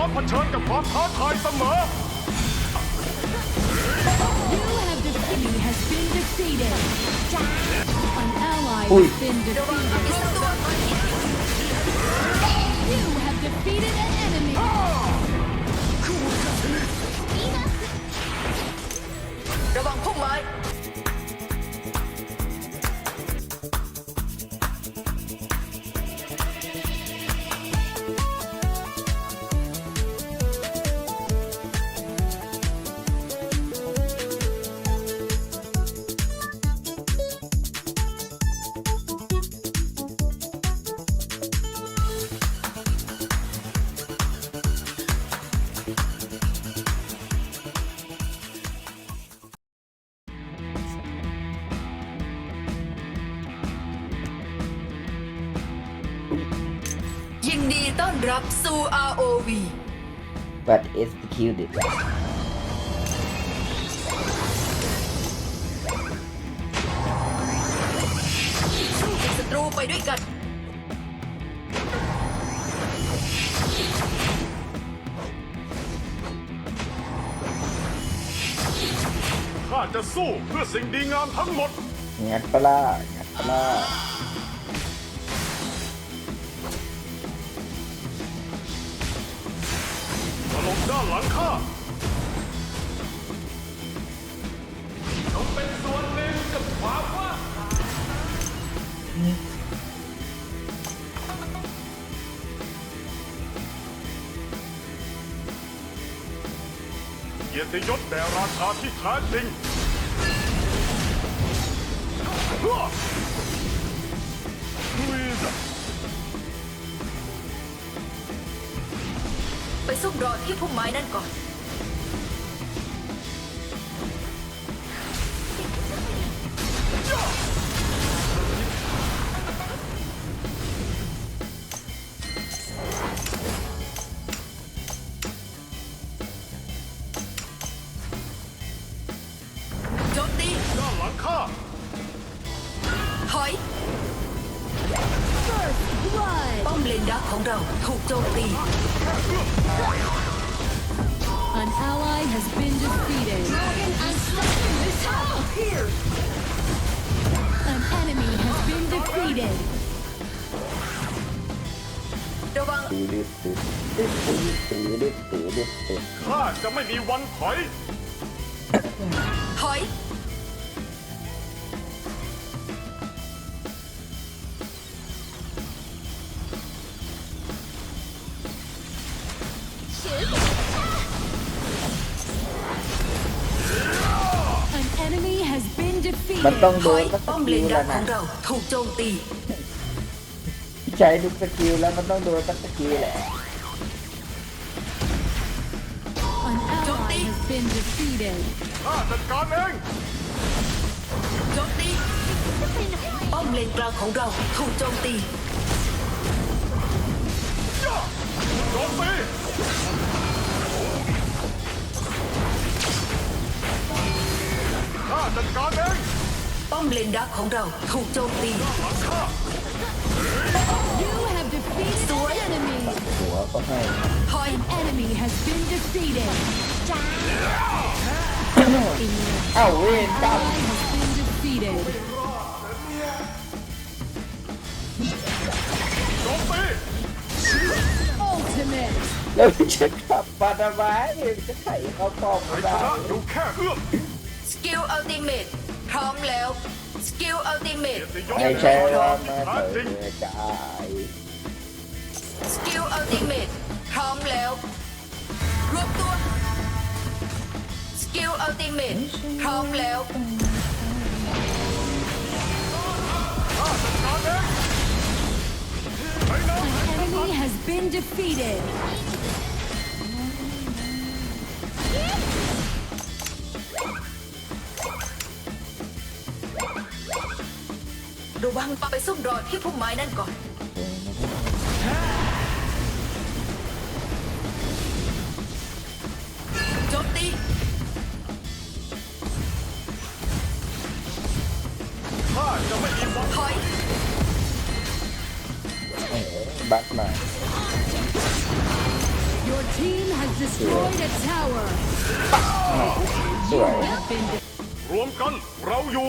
ร้อมเผชิญกับความท้าทายเสมอ You have defeated has been defeated. An ally Ui. has been defeated. You have defeated an enemy. ระวังพุ่มไม้ รับสู่ ROV but executed สู้กับศัตรูไปด้วยกัน ข้าจะสู้เพื่อสิ่งดีงามทั้งหมด งัดปะล่างัดปะล่าานหลังข้าจงเป็นส่วนหนึ่งกับความว่างเกียรติยศแด่ราชาที่แท้จริงฮ่ ไปซุ่มรอที่พุ่มไม้นั่นก่อน ตื้อดืดตื้อตื้อดืดตื้อดืดตื้อดืดตื้อข้าจะไม่มีวันถอย ถอย An enemy has been มัน defeated. ต้องโดถอนยสักสป้อมเลกิลนดัแล้กวขนะองเราถูกโจมตี ใช้ทุกสกิลแล้วมันต้องโดนสักสกิลแหละ An ally has been defeated. ข้าจัดการเองโจมตีป้อมเลนกลางของเราถูกโจมตีโจมตีข้าจัดการเอง ป้อมเลนดักของเราถูกโจมตีหลังข้า You have defeated an enemy. หัวก็ให้ถอย An enemy has been defeated. เอ้าเวนกรรม Ally has been defeated. โจมตี Ultimate. แล้วจะกลับมาทำไมจะไขเขาตอบไม่ชได้นะอยู่แค่เอื้อม สกิลอัลติเมทพร้อมแล้ว สกิลอัลติเมทเกียรติยศไม่แด่ใช่ราว่าชาที่มาแท้เถิจริงดใจสกิลอัลติเมทพร้อมแล้ว รวมตัว สกิลอัลติเมทพร้อมแล้วข้าจัดการเองไปนะ An enemy has been defeated. ระวังไปซุ่มรอที่พุ่มไม้นั่นก่อน โจมตี ข้าจะไม่มีวันถอยบัตมา Your team has destroyed a tower. สวย Have been de- รวมกันเราอยู่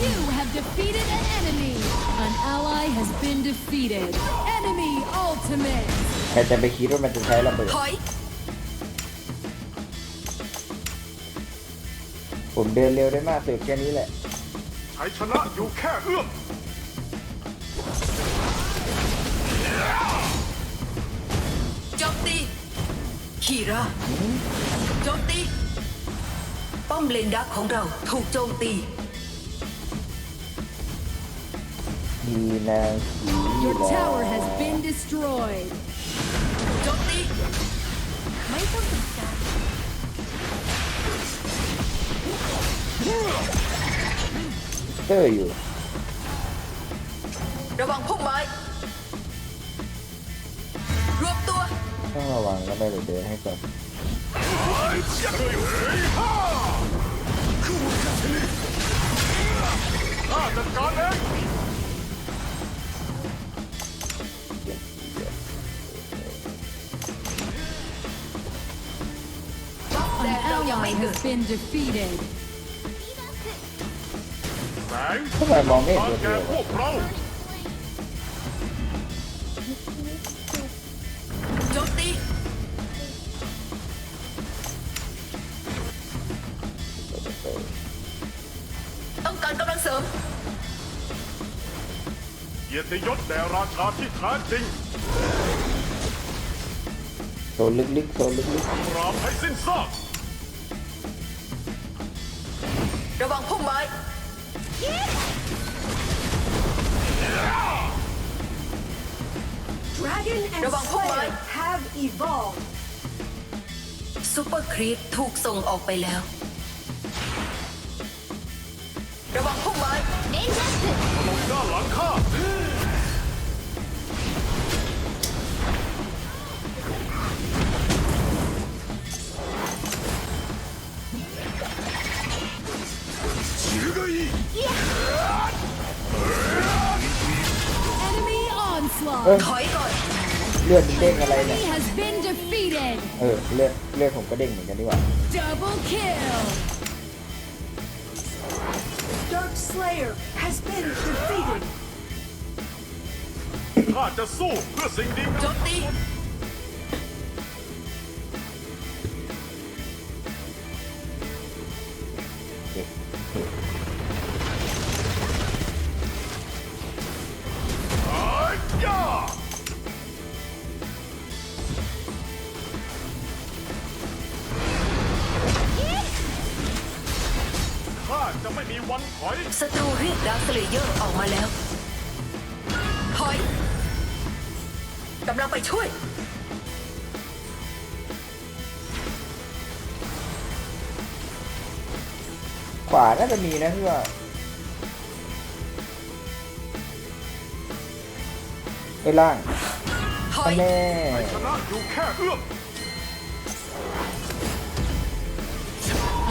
You have defeated an enemy. An ally has been defeated. Enemy ultimate. ใครจะไปคิดว่ามันจะใช้ระเบิด ถอย ผมเดินเร็วได้มากสุดแค่นี้แหละ ชัยชนะอยู่แค่เอื้อมโจมตี คีราโจมตี ป้อมเลนดักของเราถูกโจมตี มีนางผี Your แล้ว tower has been destroyed. โจมตีไม่ต้องสนใจเตอร์อยู่ ระวังพุ่มไม้ รวบตัว ต้องระวังแล้วไม่เดี๋ยวเดินให้ก่อนข้า been defeated. แสงทำไมมองไม่เห็นทางตัวแก่เดียวอะพวกเราโจมตีต้องการกำลังเสริม เกียรติยศแด่ราชาที่แท้จริงโซนลึกๆโซนลึกปราบให้สิ้นซาก ระวังพุ่มไม้ Dragon and ระวังพวกไม้ Slayer have evolved. ซูเปอร์ครีปถูกส่งออกไปแล้ว ระวังพุ่มไม้ลงด้านหลังข้า onslaught. อถอยก่อนเลือดมันเด้งอะไรเนี่ย Enemy has been defeated. เออเลือดเลือดผมก็เด้งเหมือนกันดีกว่า Double kill. Dark Slayer has been defeated. ข้าจะสู้เพื่อสิ่งดีโจมตี วันถอยศัตรูเรียกดาวสเลเยอร์ออกมาแล้ว ถอยกำลังไปช่วย ขวาน่าจะมีนะพี่ว่าไปล่างถออัยนแน่ชนะอยู่แค่เอื้อม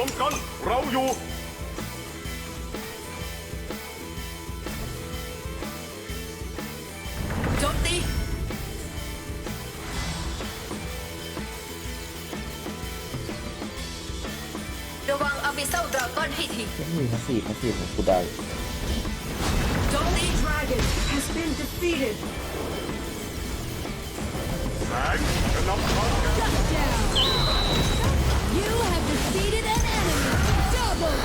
วมกัน เราอยู่ โจมตี ระวังอาบิเซลดราก้อนให้ทีมีพาสซีฟพาสซีฟของกูได้ โจมตี Dragon has been defeated. แสงจะนำทางแก่ Shut down. You have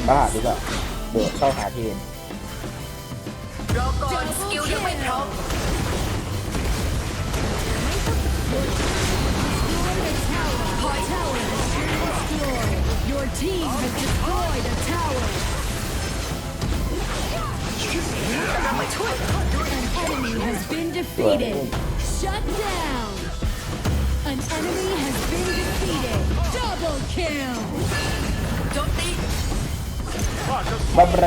โจมตี บ้าดีกว่าโดดเข้าหาเทน รอก่อนสกิลยังไม่พร้อม Destroyed a tower. A tower has been destroyed. Your team has destroyed a tower. กำลังมาช่วย An enemy has been defeated. Shut down. An enemy has been defeated. Double kill. โจมตี บัมเร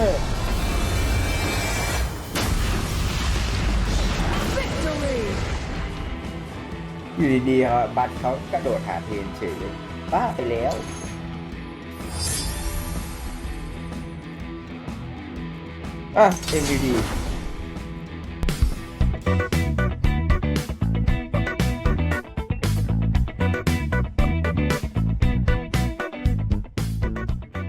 ออ Victory. อยู่ดีๆครับบัตเขากระโดดหาเทนเฉยเลยบ้าไปแล้วอะ MVP